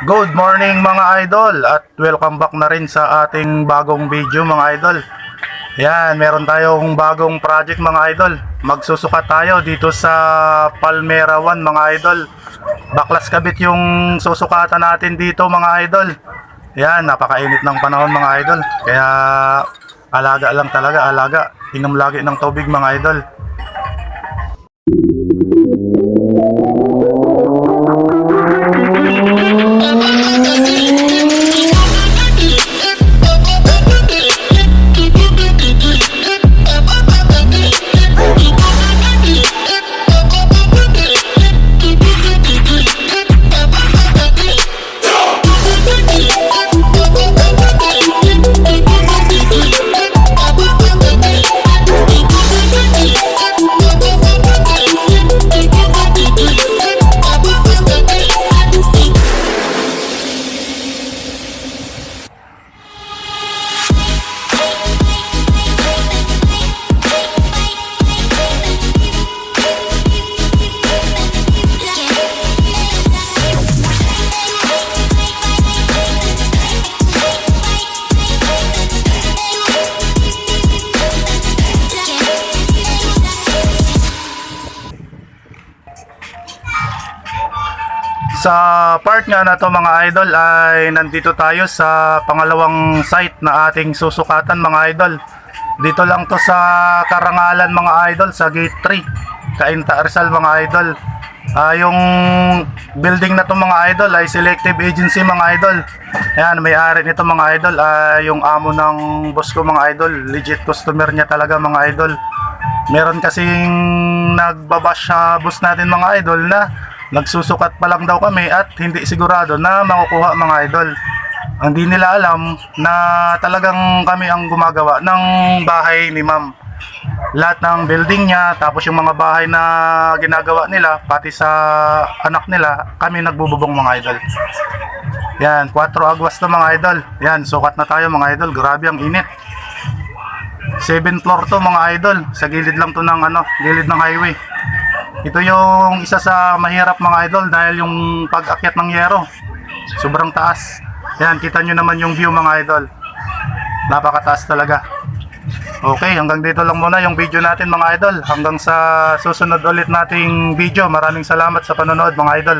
Good morning mga idol at welcome back na rin sa ating bagong video mga idol. Yan, meron tayong bagong project mga idol. Magsusukat tayo dito sa Palmera 1 mga idol. Baklas kabit yung susukatan natin dito mga idol. Yan, napakainit ng panahon mga idol. Kaya alaga lang talaga, alaga. Inom lagi ng tubig mga idol. Sa part nga na to mga idol ay nandito tayo sa pangalawang site na ating susukatan mga idol. Dito lang to sa Karangalan mga idol sa gate 3. Kainta Rizal mga idol. Ah, yung building na to mga idol ay selective agency mga idol. Ayan, may-ari nito mga idol ay yung amo ng boss ko mga idol. Legit customer niya talaga mga idol. Meron kasing nagbabash sa boss natin mga idol na nagsusukat pa lang daw kami at hindi sigurado na makukuha mga idol. Hindi nila alam na talagang kami ang gumagawa ng bahay ni ma'am. Lahat ng building niya, tapos yung mga bahay na ginagawa nila, pati sa anak nila, kami nagbububong mga idol. Yan, 4 agwas na mga idol. Yan, sukat na tayo mga idol. Grabe ang init. 7 floor to mga idol. Sa gilid lang to ng ano, gilid ng highway. Ito yung isa sa mahirap mga idol dahil yung pag-akyat ng yero. Sobrang taas. Yan, kita nyo naman yung view mga idol. Napakataas talaga. Okay, hanggang dito lang muna yung video natin mga idol. Hanggang sa susunod ulit nating video. Maraming salamat sa panonood mga idol.